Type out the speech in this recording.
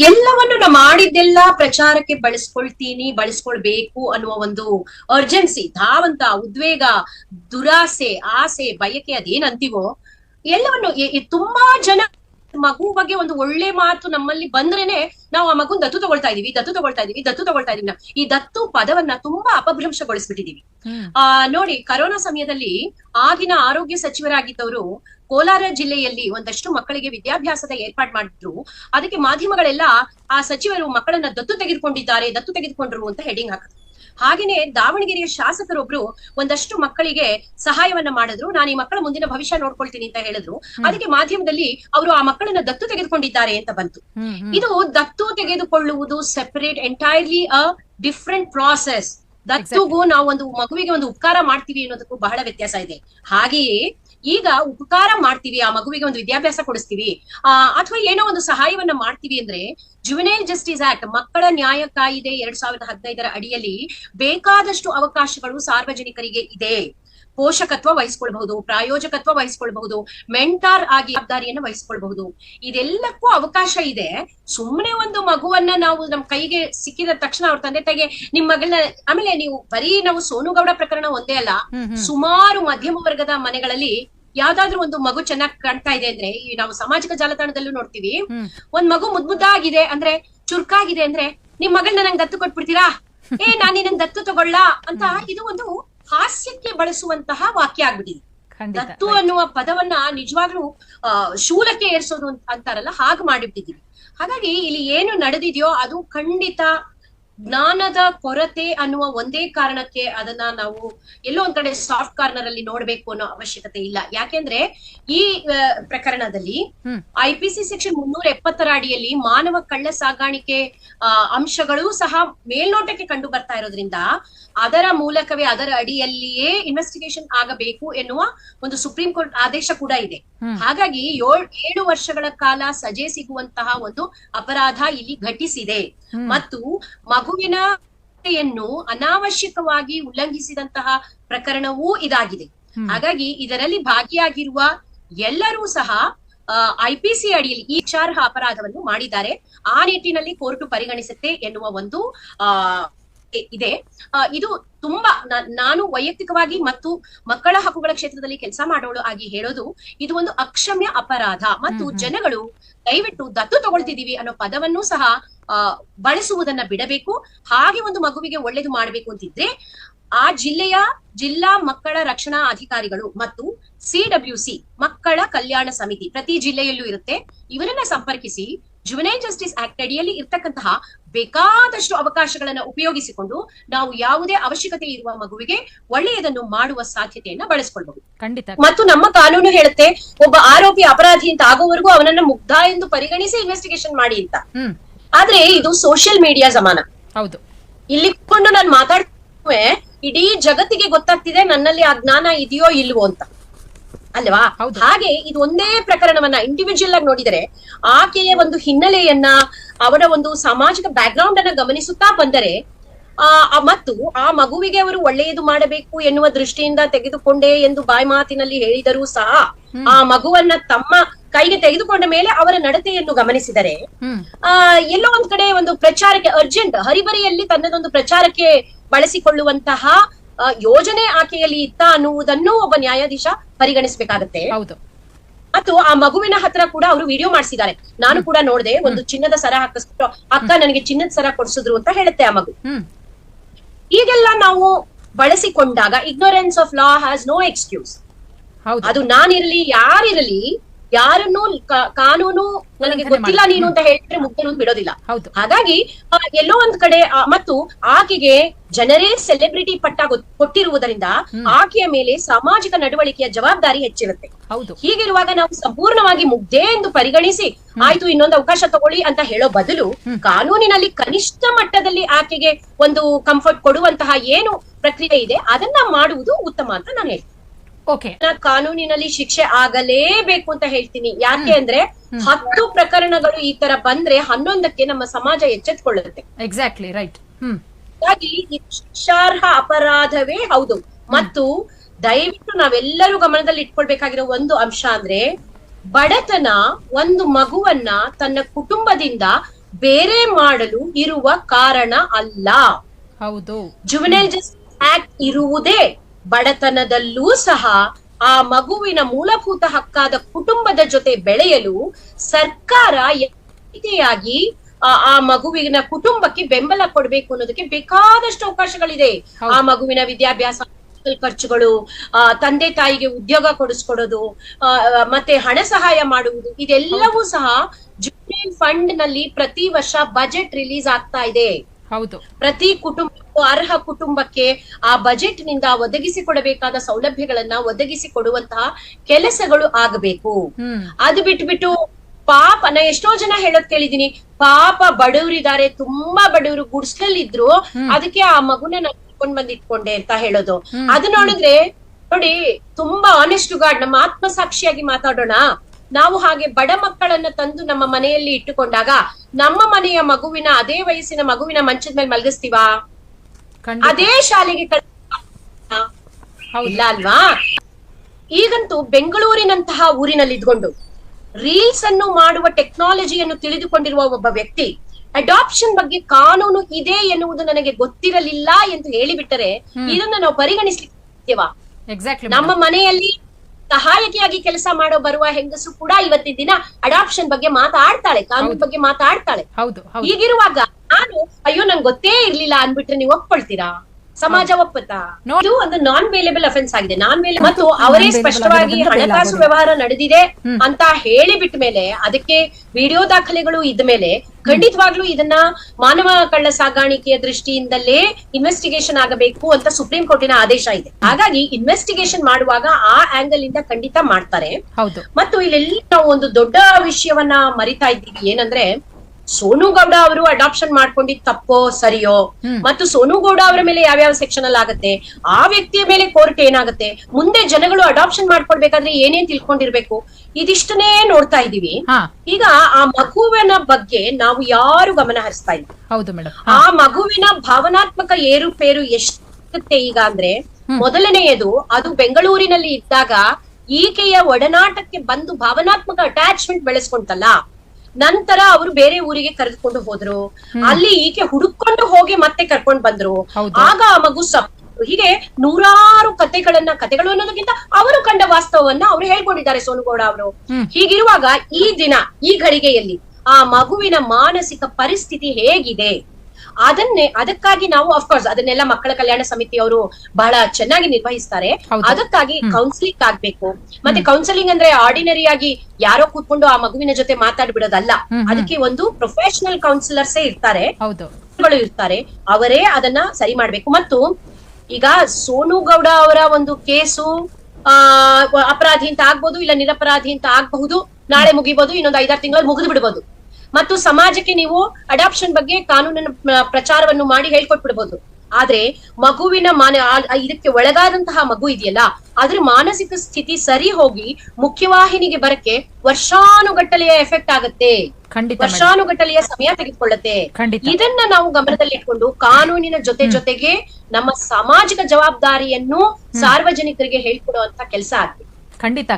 ಎಲ್ಲವನ್ನು ನಾ ಮಾಡಿದ್ದೆಲ್ಲ ಪ್ರಚಾರಕ್ಕೆ ಬಳಸ್ಕೊಳ್ತೀನಿ ಬಳಸ್ಕೊಳ್ಬೇಕು ಅನ್ನುವ ಒಂದು ಅರ್ಜೆನ್ಸಿ ಧಾವಂತ ಉದ್ವೇಗ ದುರಾಸೆ ಆಸೆ ಬಯಕೆ ಅದೇನಂತೀವೋ ಎಲ್ಲವನ್ನು ತುಂಬಾ ಜನ ಮಗು ಬಗ್ಗೆ ಒಂದು ಒಳ್ಳೆ ಮಾತು ನಮ್ಮಲ್ಲಿ ಬಂದ್ರೇನೆ ನಾವು ಆ ಮಗುನ್ ದತ್ತು ತಗೊಳ್ತಾ ಇದೀವಿ ದತ್ತು ತಗೊಳ್ತಾ ಇದೀವಿ ದತ್ತು ತಗೊಳ್ತಾ ಇದೀವಿ ನಾವು. ಈ ದತ್ತು ಪದವನ್ನ ತುಂಬಾ ಅಪಭ್ರಂಶಗೊಳಿಸ್ಬಿಟ್ಟಿದೀವಿ ಆ ನೋಡಿ ಕರೋನಾ ಸಮಯದಲ್ಲಿ ಆಗಿನ ಆರೋಗ್ಯ ಸಚಿವರಾಗಿದ್ದವರು ಕೋಲಾರ ಜಿಲ್ಲೆಯಲ್ಲಿ ಒಂದಷ್ಟು ಮಕ್ಕಳಿಗೆ ವಿದ್ಯಾಭ್ಯಾಸದ ಏರ್ಪಾಡು ಮಾಡಿದ್ರು. ಅದಕ್ಕೆ ಮಾಧ್ಯಮಗಳೆಲ್ಲ ಆ ಸಚಿವರು ಮಕ್ಕಳನ್ನ ದತ್ತು ತೆಗೆದುಕೊಂಡಿದ್ದಾರೆ ದತ್ತು ತೆಗೆದುಕೊಂಡ್ರು ಅಂತ ಹೆಡಿಂಗ್ ಹಾಕಿದ್ರು. ಹಾಗೇನೆ ದಾವಣಗೆರೆಯ ಶಾಸಕರೊಬ್ರು ಒಂದಷ್ಟು ಮಕ್ಕಳಿಗೆ ಸಹಾಯವನ್ನ ಮಾಡಿದ್ರು. ನಾನು ಈ ಮಕ್ಕಳ ಮುಂದಿನ ಭವಿಷ್ಯ ನೋಡ್ಕೊಳ್ತೀನಿ ಅಂತ ಹೇಳಿದ್ರು. ಅದಕ್ಕೆ ಮಾಧ್ಯಮದಲ್ಲಿ ಅವರು ಆ ಮಕ್ಕಳನ್ನ ದತ್ತು ತೆಗೆದುಕೊಂಡಿದ್ದಾರೆ ಅಂತ ಬಂತು. ಇದು ದತ್ತು ತೆಗೆದುಕೊಳ್ಳುವುದು separate entirely a different process ದತ್ತುಗೂ ನಾವು ಒಂದು ಮಗುವಿಗೆ ಒಂದು ಉಪಕಾರ ಮಾಡ್ತೀವಿ ಅನ್ನೋದಕ್ಕೂ ಬಹಳ ವ್ಯತ್ಯಾಸ ಇದೆ. ಹಾಗೆಯೇ ಈಗ ಉಪಕಾರ ಮಾಡ್ತೀವಿ, ಆ ಮಗುವಿಗೆ ಒಂದು ವಿದ್ಯಾಭ್ಯಾಸ ಕೊಡಿಸ್ತೀವಿ ಅಥವಾ ಏನೋ ಒಂದು ಸಹಾಯವನ್ನ ಮಾಡ್ತೀವಿ ಅಂದ್ರೆ ಜುವೆನೈಲ್ ಜಸ್ಟಿಸ್ ಆಕ್ಟ್ ಮಕ್ಕಳ ನ್ಯಾಯ ಕಾಯಿದೆ ಎರಡ್ ಸಾವಿರದ ಹದಿನೈದರ ಅಡಿಯಲ್ಲಿ ಬೇಕಾದಷ್ಟು ಅವಕಾಶಗಳು ಸಾರ್ವಜನಿಕರಿಗೆ ಇದೆ. ಪೋಷಕತ್ವ ವಹಿಸ್ಕೊಳ್ಬಹುದು ಪ್ರಾಯೋಜಕತ್ವ ವಹಿಸ್ಕೊಳ್ಬಹುದು ಮೆಂಟಾರ್ ಆಗಿ ಜವಾಬ್ದಾರಿಯನ್ನು ವಹಿಸ್ಕೊಳ್ಬಹುದು. ಇದೆಲ್ಲಕ್ಕೂ ಅವಕಾಶ ಇದೆ. ಸುಮ್ಮನೆ ಒಂದು ಮಗುವನ್ನ ನಾವು ನಮ್ ಕೈಗೆ ಸಿಕ್ಕಿದ ತಕ್ಷಣ ಅವ್ರ ತಂದೆ ತಾಯಿಗೆ ನಿಮ್ ಮಗಳನ್ನ ಆಮೇಲೆ ನೀವು ಬರೀ ನಾವು ಸೋನುಗೌಡ ಪ್ರಕರಣ ಒಂದೇ ಅಲ್ಲ. ಸುಮಾರು ಮಧ್ಯಮ ವರ್ಗದ ಮನೆಗಳಲ್ಲಿ ಯಾವ್ದಾದ್ರು ಒಂದು ಮಗು ಚೆನ್ನಾಗಿ ಕಾಣ್ತಾ ಇದೆ ಅಂದ್ರೆ ಈ ನಾವು ಸಾಮಾಜಿಕ ಜಾಲತಾಣದಲ್ಲೂ ನೋಡ್ತೀವಿ. ಒಂದ್ ಮಗು ಮುದ್ ಮುದ್ದಾಗಿದೆ ಅಂದ್ರೆ ಚುರುಕಾಗಿದೆ ಅಂದ್ರೆ ನಿಮ್ ಮಗಳನ್ನ ನಂಗೆ ದತ್ತು ಕೊಟ್ಬಿಡ್ತೀರಾ? ಏ ನಾನು ನಿನ್ನ ದತ್ತು ತಗೊಳ್ಳ ಅಂತ ಇದು ಒಂದು ಹಾಸ್ಯಕ್ಕೆ ಬಳಸುವಂತಹ ವಾಕ್ಯ ಆಗ್ಬಿಟ್ಟಿದೆ. ದತ್ತು ಅನ್ನುವ ಪದವನ್ನ ನಿಜವಾಗ್ಲೂ ಶೂಲಕ್ಕೆ ಏರ್ಸೋದು ಅಂತ ಅಂತಾರಲ್ಲ ಹಾಗೆ ಮಾಡಿಬಿಟ್ಟಿದೀವಿ ಹಾಗಾಗಿ ಇಲ್ಲಿ ಏನು ನಡೆದಿದೆಯೋ ಅದು ಖಂಡಿತ ಜ್ಞಾನದ ಕೊರತೆ ಅನ್ನುವ ಒಂದೇ ಕಾರಣಕ್ಕೆ ಅದನ್ನ ನಾವು ಎಲ್ಲೋ ಒಂದ್ ಕಡೆ ಸಾಫ್ಟ್ ಕಾರ್ನರ್ ಅಲ್ಲಿ ನೋಡ್ಬೇಕು ಅನ್ನೋ ಅವಶ್ಯಕತೆ ಇಲ್ಲ. ಯಾಕೆಂದ್ರೆ ಈ ಪ್ರಕರಣದಲ್ಲಿ ಪ್ರಕರಣದಲ್ಲಿ ಪಿ ಸಿ ಸೆಕ್ಷನ್ ಮುನ್ನೂರ ಎಪ್ಪತ್ತರ ಅಡಿಯಲ್ಲಿ ಮಾನವ ಕಳ್ಳ ಸಾಗಾಣಿಕೆ ಅಂಶಗಳು ಸಹ ಮೇಲ್ನೋಟಕ್ಕೆ ಕಂಡು ಬರ್ತಾ ಇರೋದ್ರಿಂದ ಅದರ ಮೂಲಕವೇ ಅದರ ಅಡಿಯಲ್ಲಿಯೇ ಇನ್ವೆಸ್ಟಿಗೇಷನ್ ಆಗಬೇಕು ಎನ್ನುವ ಒಂದು ಸುಪ್ರೀಂ ಕೋರ್ಟ್ ಆದೇಶ ಕೂಡ ಇದೆ. ಹಾಗಾಗಿ ಏಳ್ ಏಳು ವರ್ಷಗಳ ಕಾಲ ಸಜೆ ಸಿಗುವಂತಹ ಒಂದು ಅಪರಾಧ ಇಲ್ಲಿ ಘಟಿಸಿದೆ. ಮತ್ತು ಮತ್ತು ಮಗುವಿನ ಯನ್ನು ಅನಾವಶ್ಯಕವಾಗಿ ಉಲ್ಲಂಘಿಸಿದಂತಹ ಪ್ರಕರಣವೂ ಇದಾಗಿದೆ. ಹಾಗಾಗಿ ಇದರಲ್ಲಿ ಭಾಗಿಯಾಗಿರುವ ಎಲ್ಲರೂ ಸಹ ಐಪಿಸಿ ಅಡಿಯಲ್ಲಿ ಈ ವಿಚಾರ್ಹ ಅಪರಾಧವನ್ನು ಮಾಡಿದ್ದಾರೆ. ಆ ನಿಟ್ಟಿನಲ್ಲಿ ಕೋರ್ಟ್ ಪರಿಗಣಿಸುತ್ತೆ ಎನ್ನುವ ಒಂದು ಆ ಇದೆ. ಇದು ತುಂಬಾ ನಾನು ವೈಯಕ್ತಿಕವಾಗಿ ಮತ್ತು ಮಕ್ಕಳ ಹಕ್ಕುಗಳ ಕ್ಷೇತ್ರದಲ್ಲಿ ಕೆಲಸ ಮಾಡೋಳು ಆಗಿ ಹೇಳೋದು ಇದು ಒಂದು ಅಕ್ಷಮ್ಯ ಅಪರಾಧ. ಮತ್ತು. ಜನಗಳು ದಯವಿಟ್ಟು ದತ್ತು ತಗೊಳ್ತಿದೀವಿ ಅನ್ನೋ ಪದವನ್ನು ಸಹ ಬಳಸುವುದನ್ನ ಬಿಡಬೇಕು. ಹಾಗೆ ಒಂದು ಮಗುವಿಗೆ ಒಳ್ಳೇದು ಮಾಡಬೇಕು ಅಂತಿದ್ರೆ ಆ ಜಿಲ್ಲೆಯ ಜಿಲ್ಲಾ ಮಕ್ಕಳ ರಕ್ಷಣಾ ಅಧಿಕಾರಿಗಳು ಮತ್ತು ಸಿಡಬ್ಲ್ಯೂಸಿ ಮಕ್ಕಳ ಕಲ್ಯಾಣ ಸಮಿತಿ ಪ್ರತಿ ಜಿಲ್ಲೆಯಲ್ಲೂ ಇರುತ್ತೆ. ಇವರನ್ನ ಸಂಪರ್ಕಿಸಿ ಜುವೆನೈಲ್ ಜಸ್ಟಿಸ್ ಆಕ್ಟ್ ಅಡಿಯಲ್ಲಿ ಇರ್ತಕ್ಕಂತಹ ಬೇಕಾದಷ್ಟು ಅವಕಾಶಗಳನ್ನ ಉಪಯೋಗಿಸಿಕೊಂಡು ನಾವು ಯಾವುದೇ ಅವಶ್ಯಕತೆ ಇರುವ ಮಗುವಿಗೆ ಒಳ್ಳೆಯದನ್ನು ಮಾಡುವ ಸಾಧ್ಯತೆಯನ್ನ ಬಳಸಿಕೊಳ್ಳಬಹುದು ಖಂಡಿತ. ಮತ್ತು ನಮ್ಮ ಕಾನೂನು ಹೇಳುತ್ತೆ ಒಬ್ಬ ಆರೋಪಿ ಅಪರಾಧಿ ಅಂತ ಆಗುವವರೆಗೂ ಅವನನ್ನ ಮುಗ್ಧ ಎಂದು ಪರಿಗಣಿಸಿ ಇನ್ವೆಸ್ಟಿಗೇಷನ್ ಮಾಡಿ ಅಂತ. ಆದ್ರೆ ಇದು ಸೋಷಿಯಲ್ ಮೀಡಿಯಾ ಜಮಾನ. ಹೌದು. ಇಲ್ಲಿ ಕೊಂಡು ನಾನು ಮಾತಾಡ್ತೇವೆ ಇಡೀ ಜಗತ್ತಿಗೆ ಗೊತ್ತಾಗ್ತಿದೆ ನನ್ನಲ್ಲಿ ಆ ಜ್ಞಾನ ಇದೆಯೋ ಇಲ್ವೋ ಅಂತ. ಅಲ್ವಾ? ಹಾಗೆ ಇದು ಒಂದೇ ಪ್ರಕರಣವನ್ನ ಇಂಡಿವಿಜುವಲ್ ಆಗಿ ನೋಡಿದರೆ ಆಕೆಯ ಒಂದು ಹಿನ್ನೆಲೆಯನ್ನ ಅವರ ಒಂದು ಸಾಮಾಜಿಕ ಬ್ಯಾಕ್ ಗ್ರೌಂಡ್ ಅನ್ನ ಗಮನಿಸುತ್ತಾ ಬಂದರೆ ಆ ಆ ಮತ್ತು ಆ ಮಗುವಿಗೆ ಅವರು ಒಳ್ಳೆಯದು ಮಾಡಬೇಕು ಎನ್ನುವ ದೃಷ್ಟಿಯಿಂದ ತೆಗೆದುಕೊಂಡೆ ಎಂದು ಬಾಯಿ ಮಾತಿನಲ್ಲಿ ಹೇಳಿದರೂ ಸಹ ಆ ಮಗುವನ್ನ ತಮ್ಮ ಕೈಗೆ ತೆಗೆದುಕೊಂಡ ಮೇಲೆ ಅವರ ನಡತೆಯನ್ನು ಗಮನಿಸಿದರೆ ಆ ಎಲ್ಲೋ ಒಂದ್ ಕಡೆ ಒಂದು ಪ್ರಚಾರಕ್ಕೆ ಅರ್ಜೆಂಟ್ ಹರಿಬರಿಯಲ್ಲಿ ತನ್ನದೊಂದು ಪ್ರಚಾರಕ್ಕೆ ಬಳಸಿಕೊಳ್ಳುವಂತಹ ಯೋಜನೆ ಆಕೆಯಲ್ಲಿ ಇತ್ತ ಅನ್ನುವುದನ್ನು ಒಬ್ಬ ನ್ಯಾಯಾಧೀಶ ಪರಿಗಣಿಸಬೇಕಾಗತ್ತೆ. ಹೌದು. ಮತ್ತು ಆ ಮಗುವಿನ ಹತ್ರ ಕೂಡ ಅವರು ವಿಡಿಯೋ ಮಾಡಿಸಿದ್ದಾರೆ. ನಾನು ಕೂಡ ನೋಡಿದೆ ಒಂದು ಚಿನ್ನದ ಸರ ಹಾಕಿಸ್ಬಿಟ್ಟು ಅಕ್ಕ ನನಗೆ ಚಿನ್ನದ ಸರ ಕೊಡಿಸಿದ್ರು ಅಂತ ಹೇಳುತ್ತೆ ಆ ಮಗು. ಈಗೆಲ್ಲ ನಾವು ಬಳಸಿಕೊಂಡಾಗ ignorance of law has no excuse ಅದು ನಾನಿರಲಿ ಯಾರಿರಲಿ ಯಾರನ್ನು ಕಾನೂನು ನನಗೆ ಗೊತ್ತಿಲ್ಲ ನೀನು ಅಂತ ಹೇಳಿದ್ರೆ ಮುಗ್ಧನು ಬಿಡೋದಿಲ್ಲ. ಹಾಗಾಗಿ ಎಲ್ಲೋ ಒಂದ್ ಕಡೆ ಮತ್ತು ಆಕೆಗೆ ಜನರೇ ಸೆಲೆಬ್ರಿಟಿ ಪಟ್ಟ ಕೊಟ್ಟಿರುವುದರಿಂದ ಆಕೆಯ ಮೇಲೆ ಸಾಮಾಜಿಕ ನಡವಳಿಕೆಯ ಜವಾಬ್ದಾರಿ ಹೆಚ್ಚಿರುತ್ತೆ. ಹೌದು. ಹೀಗಿರುವಾಗ ನಾವು ಸಂಪೂರ್ಣವಾಗಿ ಮುಗ್ಧೆ ಎಂದು ಪರಿಗಣಿಸಿ ಆಯ್ತು ಇನ್ನೊಂದು ಅವಕಾಶ ತಗೊಳ್ಳಿ ಅಂತ ಹೇಳೋ ಬದಲು ಕಾನೂನಿನಲ್ಲಿ ಕನಿಷ್ಠ ಮಟ್ಟದಲ್ಲಿ ಆಕೆಗೆ ಒಂದು ಕಂಫರ್ಟ್ ಕೊಡುವಂತಹ ಏನು ಪ್ರಕ್ರಿಯೆ ಇದೆ ಅದನ್ನ ಮಾಡುವುದು ಉತ್ತಮ ಅಂತ ನಾನು ಹೇಳ್ತೀನಿ. ಕಾನೂನಿನಲ್ಲಿ ಶಿಕ್ಷೆ ಆಗಲೇಬೇಕು ಅಂತ ಹೇಳ್ತೀನಿ. ಯಾಕೆ ಅಂದ್ರೆ ಹತ್ತು ಪ್ರಕರಣಗಳು ಈ ತರ ಬಂದ್ರೆ ಹನ್ನೊಂದಕ್ಕೆ ನಮ್ಮ ಸಮಾಜ ಎಚ್ಚೆತ್ಕೊಳ್ಳುತ್ತೆ. ಎಕ್ಸಾಕ್ಟ್ಲಿ ರೈಟ್ ಹಾಗಾಗಿ ಶಿಕ್ಷಾರ್ಹ ಅಪರಾಧವೇ ಹೌದು. ಮತ್ತು ದಯವಿಟ್ಟು ನಾವೆಲ್ಲರೂ ಗಮನದಲ್ಲಿ ಇಟ್ಕೊಳ್ಬೇಕಾಗಿರೋ ಒಂದು ಅಂಶ ಅಂದ್ರೆ ಬಡತನ ಒಂದು ಮಗುವನ್ನ ತನ್ನ ಕುಟುಂಬದಿಂದ ಬೇರೆ ಮಾಡಲು ಇರುವ ಕಾರಣ ಅಲ್ಲ. ಹೌದು. ಜುವೆನೈಲ್ ಜಸ್ಟಿಸ್ ಆಕ್ಟ್ ಇರುವುದೇ ಬಡತನದಲ್ಲೂ ಸಹ ಆ ಮಗುವಿನ ಮೂಲಭೂತ ಹಕ್ಕಾದ ಕುಟುಂಬದ ಜೊತೆ ಬೆಳೆಯಲು ಸರ್ಕಾರ ರೀತಿಯಾಗಿ ಆ ಮಗುವಿನ ಕುಟುಂಬಕ್ಕೆ ಬೆಂಬಲ ಕೊಡಬೇಕು ಅನ್ನೋದಕ್ಕೆ ಬೇಕಾದಷ್ಟು ಅವಕಾಶಗಳಿದೆ. ಆ ಮಗುವಿನ ವಿದ್ಯಾಭ್ಯಾಸ ಖರ್ಚುಗಳು ಆ ತಂದೆ ತಾಯಿಗೆ ಉದ್ಯೋಗ ಕೊಡಿಸ್ಕೊಡೋದು ಮತ್ತೆ ಹಣ ಸಹಾಯ ಮಾಡುವುದು ಇದೆಲ್ಲವೂ ಸಹ ಜುವೆನೈಲ್ ಫಂಡ್ನಲ್ಲಿ ಪ್ರತಿ ವರ್ಷ ಬಜೆಟ್ ರಿಲೀಸ್ ಆಗ್ತಾ ಇದೆ. ಹೌದು. ಪ್ರತಿ ಕುಟುಂಬಕ್ಕೂ ಅರ್ಹ ಕುಟುಂಬಕ್ಕೆ ಆ ಬಜೆಟ್ನಿಂದ ಒದಗಿಸಿಕೊಡಬೇಕಾದ ಸೌಲಭ್ಯಗಳನ್ನ ಒದಗಿಸಿ ಕೊಡುವಂತಹ ಕೆಲಸಗಳು ಆಗಬೇಕು. ಅದು ಬಿಟ್ಬಿಟ್ಟು ಪಾಪ ನಾ ಎಷ್ಟೋ ಜನ ಹೇಳೋದ್ ಕೇಳಿದೀನಿ ಪಾಪ ಬಡವರಿದ್ದಾರೆ ತುಂಬಾ ಬಡವರು ಗುಡ್ಸ್ಲಲ್ಲಿದ್ರು ಅದಕ್ಕೆ ಆ ಮಗುನ ನಾನು ಇಟ್ಕೊಂಡ್ ಬಂದ್ ಇಟ್ಕೊಂಡೆ ಅಂತ ಹೇಳೋದು. ಅದು ನೋಡಿದ್ರೆ ನೋಡಿ ತುಂಬಾ ಆನೆಸ್ಟ್ ಗಾರ್ಡ್ ನಮ್ಮ ಆತ್ಮಸಾಕ್ಷಿಯಾಗಿ ಮಾತಾಡೋಣ. ನಾವು ಹಾಗೆ ಬಡ ಮಕ್ಕಳನ್ನ ತಂದು ನಮ್ಮ ಮನೆಯಲ್ಲಿ ಇಟ್ಟುಕೊಂಡಾಗ ನಮ್ಮ ಮನೆಯ ಮಗುವಿನ ಅದೇ ವಯಸ್ಸಿನ ಮಗುವಿನ ಮಂಚದ ಮೇಲೆ ಮಲಗಿಸ್ತೀವಾ? ಅದೇ ಶಾಲೆಗೆ ಇಲ್ಲ ಅಲ್ವಾ? ಈಗಂತೂ ಬೆಂಗಳೂರಿನಂತಹ ಊರಿನಲ್ಲಿ ಇದ್ಕೊಂಡು ರೀಲ್ಸ್ ಅನ್ನು ಮಾಡುವ ಟೆಕ್ನಾಲಜಿಯನ್ನು ತಿಳಿದುಕೊಂಡಿರುವ ಒಬ್ಬ ವ್ಯಕ್ತಿ ಅಡಾಪ್ಷನ್ ಬಗ್ಗೆ ಕಾನೂನು ಇದೆ ಎನ್ನುವುದು ನನಗೆ ಗೊತ್ತಿರಲಿಲ್ಲ ಎಂದು ಹೇಳಿಬಿಟ್ಟರೆ ಇದನ್ನ ನಾವು ಪರಿಗಣಿಸ್ಲಿಕ್ಕೆ ನಮ್ಮ ಮನೆಯಲ್ಲಿ ಸಹಾಯಕಿಯಾಗಿ ಕೆಲಸ ಮಾಡೋ ಬರುವ ಹೆಂಗಸು ಕೂಡ ಇವತ್ತಿನ ದಿನ ಅಡಾಪ್ಷನ್ ಬಗ್ಗೆ ಮಾತಾಡ್ತಾಳೆ ಕಾನೂನು ಬಗ್ಗೆ ಮಾತಾಡ್ತಾಳೆ. ಹೀಗಿರುವಾಗ ನಾನು ಅಯ್ಯೋ ನಂಗೆ ಗೊತ್ತೇ ಇರ್ಲಿಲ್ಲ ಅನ್ಬಿಟ್ರೆ ನೀವು ಒಪ್ಕೊಳ್ತೀರಾ? ಸಮಾಜ ಒಪ್ಪುತ್ತಾ. ಇದು ಒಂದು ನಾನ್ ವೇಲೇಬಲ್ ಅಫೆನ್ಸ್ ಆಗಿದೆ. ನಾನ್ ವೇಲೆ ಮತ್ತು ಅವರೇ ಸ್ಪಷ್ಟವಾಗಿ ಹಣಕಾಸು. ವ್ಯವಹಾರ ನಡೆದಿದೆ ಅಂತ ಹೇಳಿ ಬಿಟ್ಟ ಮೇಲೆ ಅದಕ್ಕೆ ವಿಡಿಯೋ ದಾಖಲೆಗಳು ಇದ್ದ ಮೇಲೆ ಖಂಡಿತವಾಗ್ಲೂ ಇದನ್ನ ಮಾನವ ಕಳ್ಳ ಸಾಗಾಣಿಕೆಯ ದೃಷ್ಟಿಯಿಂದಲೇ ಇನ್ವೆಸ್ಟಿಗೇಷನ್ ಆಗಬೇಕು ಅಂತ ಸುಪ್ರೀಂ ಕೋರ್ಟಿನ ಆದೇಶ ಇದೆ. ಹಾಗಾಗಿ ಇನ್ವೆಸ್ಟಿಗೇಷನ್ ಮಾಡುವಾಗ ಆ ಆಂಗಲ್ ಇಂದ ಖಂಡಿತ ಮಾಡ್ತಾರೆ. ಹೌದು. ಮತ್ತು ಇಲ್ಲೆಲ್ಲ ನಾವು ಒಂದು ದೊಡ್ಡ ವಿಷಯವನ್ನ ಮರಿತಾ ಇದ್ದೀವಿ. ಏನಂದ್ರೆ ಸೋನು ಗೌಡ ಅವರು ಅಡಾಪ್ಷನ್ ಮಾಡ್ಕೊಂಡಿದ್ ತಪ್ಪೋ ಸರಿಯೋ? ಮತ್ತು ಸೋನು ಗೌಡ ಅವರ ಮೇಲೆ ಯಾವ್ಯಾವ ಸೆಕ್ಷನ್ ಅಲ್ಲಿ ಆಗುತ್ತೆ? ಆ ವ್ಯಕ್ತಿಯ ಮೇಲೆ ಕೋರ್ಟ್ ಏನಾಗುತ್ತೆ? ಮುಂದೆ ಜನಗಳು ಅಡಾಪ್ಷನ್ ಮಾಡ್ಕೊಡ್ಬೇಕಾದ್ರೆ ಏನೇನ್ ತಿಳ್ಕೊಂಡಿರ್ಬೇಕು? ಇದಿಷ್ಟನೇ ನೋಡ್ತಾ ಇದೀವಿ ಈಗ ಆ ಮಗುವಿನ ಬಗ್ಗೆ ನಾವು ಯಾರು ಗಮನ ಹರಿಸ್ತಾ ಇಲ್ಲ. ಹೌದು ಮೇಡಮ್ ಆ ಮಗುವಿನ ಭಾವನಾತ್ಮಕ ಏರುಪೇರು ಎಷ್ಟುತ್ತೆ ಈಗ ಅಂದ್ರೆ ಮೊದಲನೆಯದು ಅದು ಬೆಂಗಳೂರಿನಲ್ಲಿ ಇದ್ದಾಗ ಈಕೆಯ ಒಡನಾಟಕ್ಕೆ ಬಂದು ಭಾವನಾತ್ಮಕ ಅಟ್ಯಾಚ್ಮೆಂಟ್ ಬೆಳೆಸ್ಕೊಂತಲ್ಲ. ನಂತರ ಅವರು ಬೇರೆ ಊರಿಗೆ ಕರೆದುಕೊಂಡು ಹೋದ್ರು. ಅಲ್ಲಿ ಈಕೆ ಹುಡುಕೊಂಡು ಹೋಗಿ ಮತ್ತೆ ಕರ್ಕೊಂಡು ಬಂದ್ರು. ಆಗ ಆ ಮಗು ಸಪ್ ಹೀಗೆ ನೂರಾರು ಕತೆಗಳನ್ನ ಕತೆಗಳು ಅನ್ನೋದಕ್ಕಿಂತ ಅವರು ಕಂಡ ವಾಸ್ತವವನ್ನ ಅವರು ಹೇಳ್ಕೊಂಡಿದ್ದಾರೆ ಸೋನುಗೌಡ ಅವರು. ಹೀಗಿರುವಾಗ ಈ ದಿನ ಈ ಘಳಿಗೆಯಲ್ಲಿ ಆ ಮಗುವಿನ ಮಾನಸಿಕ ಪರಿಸ್ಥಿತಿ ಹೇಗಿದೆ? ಅದನ್ನೇ ಅದಕ್ಕಾಗಿ ನಾವು ಅಫ್ಕೋರ್ಸ್ ಅದನ್ನೆಲ್ಲ ಮಕ್ಕಳ ಕಲ್ಯಾಣ ಸಮಿತಿ ಅವರು ಬಹಳ ಚೆನ್ನಾಗಿ ನಿರ್ವಹಿಸ್ತಾರೆ. ಅದಕ್ಕಾಗಿ ಕೌನ್ಸಿಲಿಂಗ್ ಆಗ್ಬೇಕು. ಮತ್ತೆ ಕೌನ್ಸಿಲಿಂಗ್ ಅಂದ್ರೆ ಆರ್ಡಿನರಿ ಆಗಿ ಯಾರೋ ಕೂತ್ಕೊಂಡು ಆ ಮಗುವಿನ ಜೊತೆ ಮಾತಾಡ್ಬಿಡೋದಲ್ಲ. ಅದಕ್ಕೆ ಒಂದು ಪ್ರೊಫೆಷನಲ್ ಕೌನ್ಸಿಲರ್ಸೇ ಇರ್ತಾರೆ. ಹೌದು. ಇರ್ತಾರೆ. ಅವರೇ ಅದನ್ನ ಸರಿ ಮಾಡ್ಬೇಕು. ಮತ್ತು ಈಗ ಸೋನು ಗೌಡ ಅವರ ಒಂದು ಕೇಸು ಆ ಅಪರಾಧಿ ಅಂತ ಆಗ್ಬಹುದು ಇಲ್ಲ ನಿರಪರಾಧಿ ಅಂತ ಆಗ್ಬಹುದು ನಾಳೆ ಮುಗಿಬಹುದು ಇನ್ನೊಂದು ಐದಾರು ತಿಂಗಳಲ್ಲಿ ಮುಗಿದು ಬಿಡ್ಬೋದು. ಮತ್ತು ಸಮಾಜಕ್ಕೆ ನೀವು ಅಡಾಪ್ಷನ್ ಬಗ್ಗೆ ಕಾನೂನಿನ ಪ್ರಚಾರವನ್ನು ಮಾಡಿ ಹೇಳ್ಕೊಟ್ಬಿಡ್ಬೋದು. ಆದ್ರೆ ಮಗುವಿನ ಮಾನ ಇದಕ್ಕೆ ಒಳಗಾದಂತಹ ಮಗು ಇದೆಯಲ್ಲ ಅದ್ರ ಮಾನಸಿಕ ಸ್ಥಿತಿ ಸರಿ ಹೋಗಿ ಮುಖ್ಯವಾಹಿನಿಗೆ ಬರಕ್ಕೆ ವರ್ಷಾನುಗಟ್ಟಲೆಯ ಎಫೆಕ್ಟ್ ಆಗತ್ತೆ. ವರ್ಷಾನುಗಟ್ಟಲೆಯ ಸಮಯ ತೆಗೆದುಕೊಳ್ಳುತ್ತೆ. ಇದನ್ನ ನಾವು ಗಮನದಲ್ಲಿಟ್ಕೊಂಡು ಕಾನೂನಿನ ಜೊತೆ ಜೊತೆಗೆ ನಮ್ಮ ಸಾಮಾಜಿಕ ಜವಾಬ್ದಾರಿಯನ್ನು ಸಾರ್ವಜನಿಕರಿಗೆ ಹೇಳ್ಕೊಡುವಂತ ಕೆಲಸ ಆಗ್ತದೆ ಖಂಡಿತ.